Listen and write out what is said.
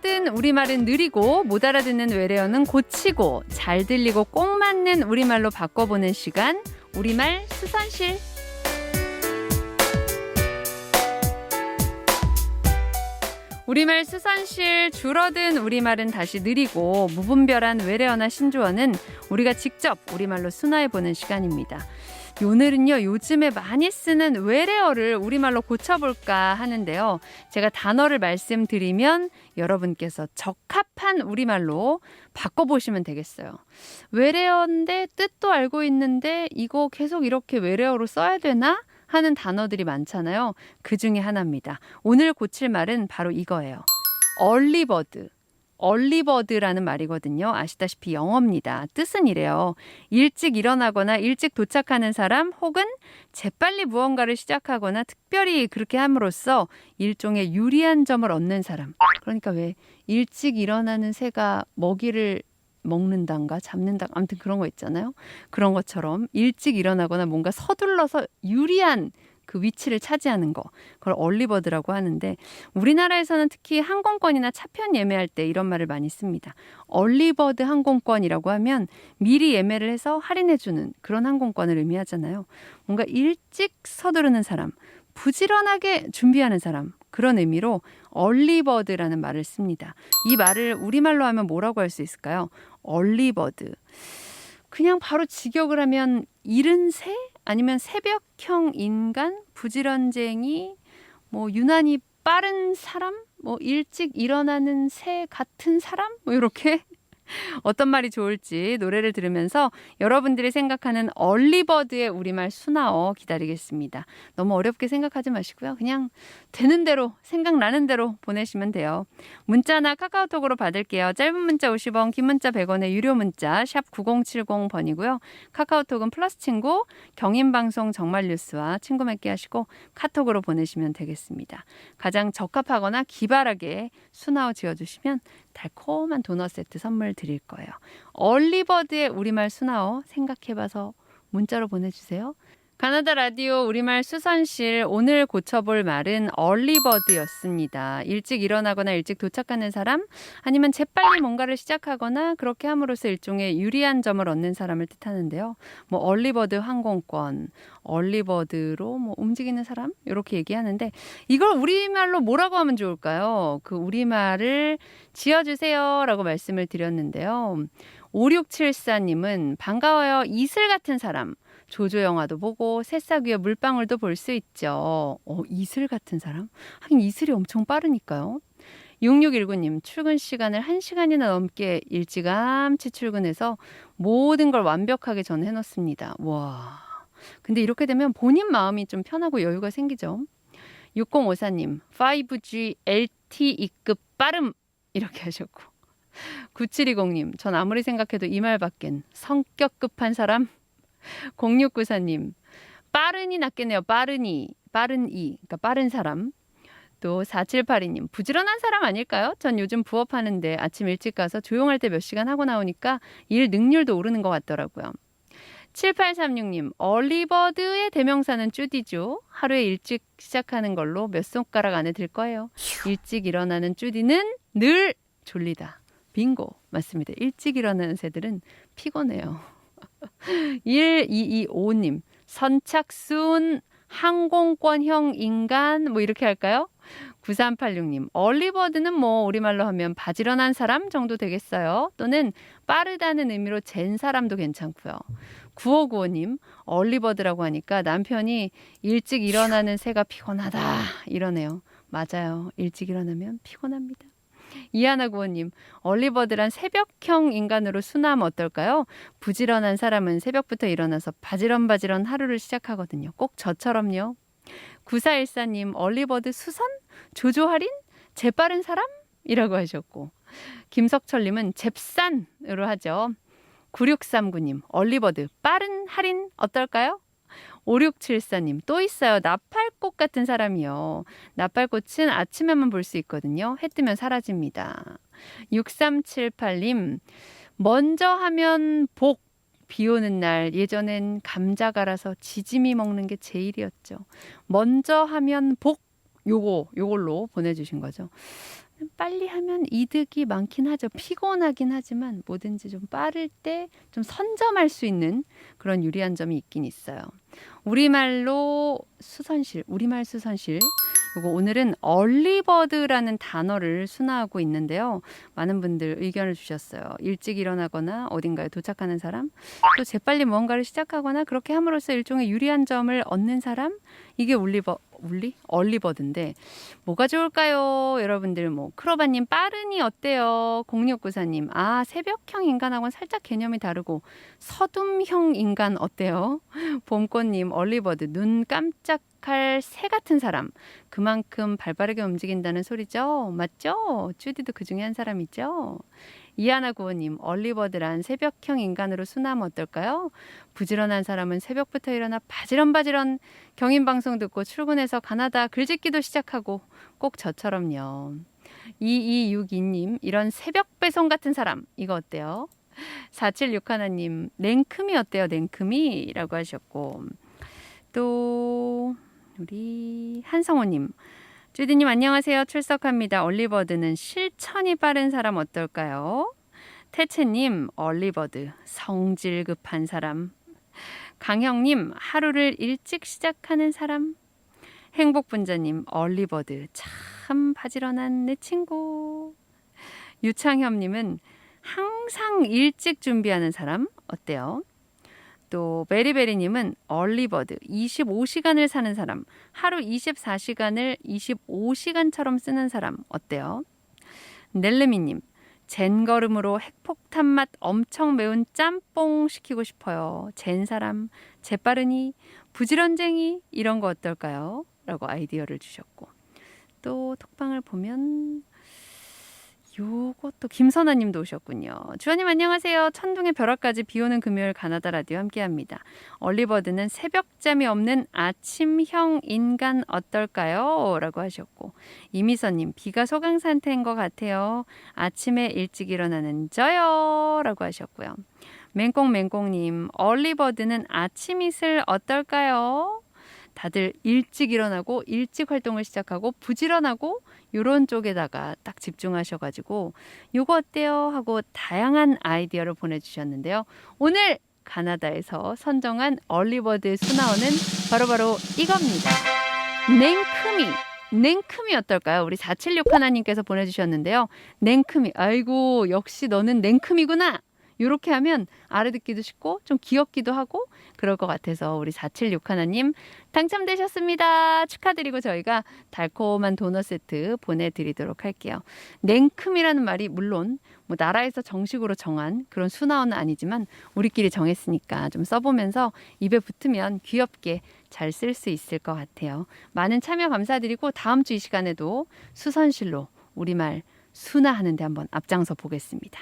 줄어든 우리말은 느리고 못 알아듣는 외래어는 고치고 잘 들리고 꼭 맞는 우리말로 바꿔보는 시간 우리말 수선실 우리말 수선실 줄어든 우리말은 다시 느리고 무분별한 외래어나 신조어는 우리가 직접 우리말로 순화해보는 시간입니다. 오늘은요, 요즘에 많이 쓰는 외래어를 우리말로 고쳐볼까 하는데요. 제가 단어를 말씀드리면 여러분께서 적합한 우리말로 바꿔보시면 되겠어요. 외래어인데 뜻도 알고 있는데 이거 계속 이렇게 외래어로 써야 되나? 하는 단어들이 많잖아요. 그 중에 하나입니다. 오늘 고칠 말은 바로 이거예요. 얼리버드. 얼리버드라는 말이거든요. 아시다시피 영어입니다. 뜻은 이래요. 일찍 일어나거나 일찍 도착하는 사람 혹은 재빨리 무언가를 시작하거나 특별히 그렇게 함으로써 일종의 유리한 점을 얻는 사람. 그러니까 왜 일찍 일어나는 새가 먹이를 먹는단가 잡는다 아무튼 그런 거 있잖아요. 그런 것처럼 일찍 일어나거나 뭔가 서둘러서 유리한 그 위치를 차지하는 거 그걸 얼리버드라고 하는데 우리나라에서는 특히 항공권이나 차편 예매할 때 이런 말을 많이 씁니다. 얼리버드 항공권이라고 하면 미리 예매를 해서 할인해 주는 그런 항공권을 의미하잖아요. 뭔가 일찍 서두르는 사람, 부지런하게 준비하는 사람 그런 의미로 얼리버드라는 말을 씁니다. 이 말을 우리말로 하면 뭐라고 할 수 있을까요? 얼리버드. 그냥 바로 직역을 하면 이른 새 아니면 새벽형 인간, 부지런쟁이, 뭐 유난히 빠른 사람, 뭐 일찍 일어나는 새 같은 사람, 뭐 이렇게 어떤 말이 좋을지 노래를 들으면서 여러분들이 생각하는 얼리버드의 우리말 순화어 기다리겠습니다. 너무 어렵게 생각하지 마시고요. 그냥 되는 대로 생각나는 대로 보내시면 돼요. 문자나 카카오톡으로 받을게요. 짧은 문자 50원, 긴 문자 100원의 유료 문자 샵 9070번이고요. 카카오톡은 플러스 친구 경인방송 정말 뉴스와 친구 맺기 하시고 카톡으로 보내시면 되겠습니다. 가장 적합하거나 기발하게 순화어 지어주시면 달콤한 도넛 세트 선물 드릴 거예요. 얼리버드의 우리말 순화어 생각해봐서 문자로 보내주세요. 가나다 라디오 우리말 수선실 오늘 고쳐볼 말은 얼리버드였습니다. 일찍 일어나거나 일찍 도착하는 사람 아니면 재빨리 뭔가를 시작하거나 그렇게 함으로써 일종의 유리한 점을 얻는 사람을 뜻하는데요. 뭐 얼리버드 항공권, 얼리버드로 뭐 움직이는 사람 이렇게 얘기하는데 이걸 우리말로 뭐라고 하면 좋을까요? 그 우리말을 지어주세요라고 말씀을 드렸는데요. 5674님은 반가워요. 이슬 같은 사람. 조조 영화도 보고 새싹 위에 물방울도 볼 수 있죠. 어, 이슬 같은 사람? 하긴 이슬이 엄청 빠르니까요. 6619님, 출근 시간을 1시간이나 넘게 일찌감치 출근해서 모든 걸 완벽하게 전 해놓습니다. 와. 근데 이렇게 되면 본인 마음이 좀 편하고 여유가 생기죠. 6054님, 5G LTE급 빠름! 이렇게 하셨고. 9720님, 전 아무리 생각해도 이 말밖엔 성격 급한 사람? 0694님, 빠른이 낫겠네요. 빠른이. 빠른 이. 그러니까 빠른 사람. 또 4782님, 부지런한 사람 아닐까요? 전 요즘 부업하는데 아침 일찍 가서 조용할 때 몇 시간 하고 나오니까 일 능률도 오르는 것 같더라고요. 7836님, 얼리버드의 대명사는 쭈디죠. 하루에 일찍 시작하는 걸로 몇 손가락 안에 들 거예요. 일찍 일어나는 쭈디는 늘 졸리다. 빙고. 맞습니다. 일찍 일어나는 새들은 피곤해요. 1225님, 선착순 항공권형 인간, 뭐 이렇게 할까요? 9386님, 얼리버드는 뭐 우리말로 하면 바지런한 사람 정도 되겠어요. 또는 빠르다는 의미로 젠 사람도 괜찮고요. 9595님, 얼리버드라고 하니까 남편이 일찍 일어나는 새가 피곤하다 이러네요. 맞아요. 일찍 일어나면 피곤합니다. 이하나 구원님, 얼리버드란 새벽형 인간으로 순화하면 어떨까요? 부지런한 사람은 새벽부터 일어나서 바지런바지런 하루를 시작하거든요. 꼭 저처럼요. 9414님, 얼리버드 수선? 조조 할인? 재빠른 사람? 이라고 하셨고, 김석철님은 잽산으로 하죠. 9639님, 얼리버드, 빠른 할인 어떨까요? 5674님, 또 있어요. 나팔꽃 같은 사람이요. 나팔꽃은 아침에만 볼 수 있거든요. 해 뜨면 사라집니다. 6378님, 먼저 하면 복. 비 오는 날 예전엔 감자 갈아서 지짐이 먹는 게 제일이었죠. 먼저 하면 복 요거 요걸로 보내주신 거죠. 빨리 하면 이득이 많긴 하죠. 피곤하긴 하지만 뭐든지 좀 빠를 때 좀 선점할 수 있는 그런 유리한 점이 있긴 있어요. 우리말로 수선실, 우리말 수선실. 요거 오늘은 얼리버드라는 단어를 순화하고 있는데요. 많은 분들 의견을 주셨어요. 일찍 일어나거나 어딘가에 도착하는 사람, 또 재빨리 무언가를 시작하거나 그렇게 함으로써 일종의 유리한 점을 얻는 사람, 이게 울리버 울리 얼리버드인데 뭐가 좋을까요? 여러분들 뭐 크로바님 빠르니 어때요? 0694님 아 새벽형 인간하고는 살짝 개념이 다르고 서둠형 인간 어때요? 봄꽃님 얼리버드 눈 깜짝 할 새 같은 사람 그만큼 발빠르게 움직인다는 소리죠? 맞죠? 주디도 그 중에 한 사람이죠? 이하나 구호님 얼리버드란 새벽형 인간으로 순화하면 어떨까요? 부지런한 사람은 새벽부터 일어나 바지런바지런 경인 방송 듣고 출근해서 가나다 글짓기도 시작하고 꼭 저처럼요. 2262님 이런 새벽 배송 같은 사람 이거 어때요? 4761님 냉큼이 어때요? 냉큼이? 라고 하셨고 또 우리 한성호님 주디님 안녕하세요. 출석합니다. 얼리버드는 실천이 빠른 사람 어떨까요? 태채님 얼리버드 성질 급한 사람 강형님 하루를 일찍 시작하는 사람 행복분자님 얼리버드 참 바지런한 내 친구 유창협님은 항상 일찍 준비하는 사람 어때요? 또 베리베리님은 얼리버드 25시간을 사는 사람 하루 24시간을 25시간처럼 쓰는 사람 어때요? 넬레미님 젠 걸음으로 핵폭탄 맛 엄청 매운 짬뽕 시키고 싶어요. 젠 사람, 재빠르니, 부지런쟁이 이런 거 어떨까요? 라고 아이디어를 주셨고 또 톡방을 보면 요것도 김선아 님도 오셨군요. 주원님 안녕하세요. 천둥의 벼락까지 비 오는 금요일 가나다 라디오 함께 합니다. 얼리버드는 새벽잠이 없는 아침형 인간 어떨까요? 라고 하셨고 이미선 님 비가 소강 상태인 것 같아요. 아침에 일찍 일어나는 저요. 라고 하셨고요. 맹꽁맹꽁님 얼리버드는 아침 이슬 어떨까요? 다들 일찍 일어나고 일찍 활동을 시작하고 부지런하고 요런 쪽에다가 딱 집중하셔가지고 요거 어때요 하고 다양한 아이디어를 보내주셨는데요. 오늘 가나다에서 선정한 얼리버드 수나오는 바로바로 이겁니다. 냉크미. 냉크미 어떨까요? 우리 476 하나님께서 보내주셨는데요. 냉크미. 아이고, 역시 너는 냉크미구나. 이렇게 하면 알아듣기도 쉽고 좀 귀엽기도 하고 그럴 것 같아서 우리 476 하나님 당첨되셨습니다. 축하드리고 저희가 달콤한 도넛 세트 보내드리도록 할게요. 냉큼이라는 말이 물론 뭐 나라에서 정식으로 정한 그런 순화어는 아니지만 우리끼리 정했으니까 좀 써보면서 입에 붙으면 귀엽게 잘 쓸 수 있을 것 같아요. 많은 참여 감사드리고 다음 주 이 시간에도 수선실로 우리말 순화하는데 한번 앞장서 보겠습니다.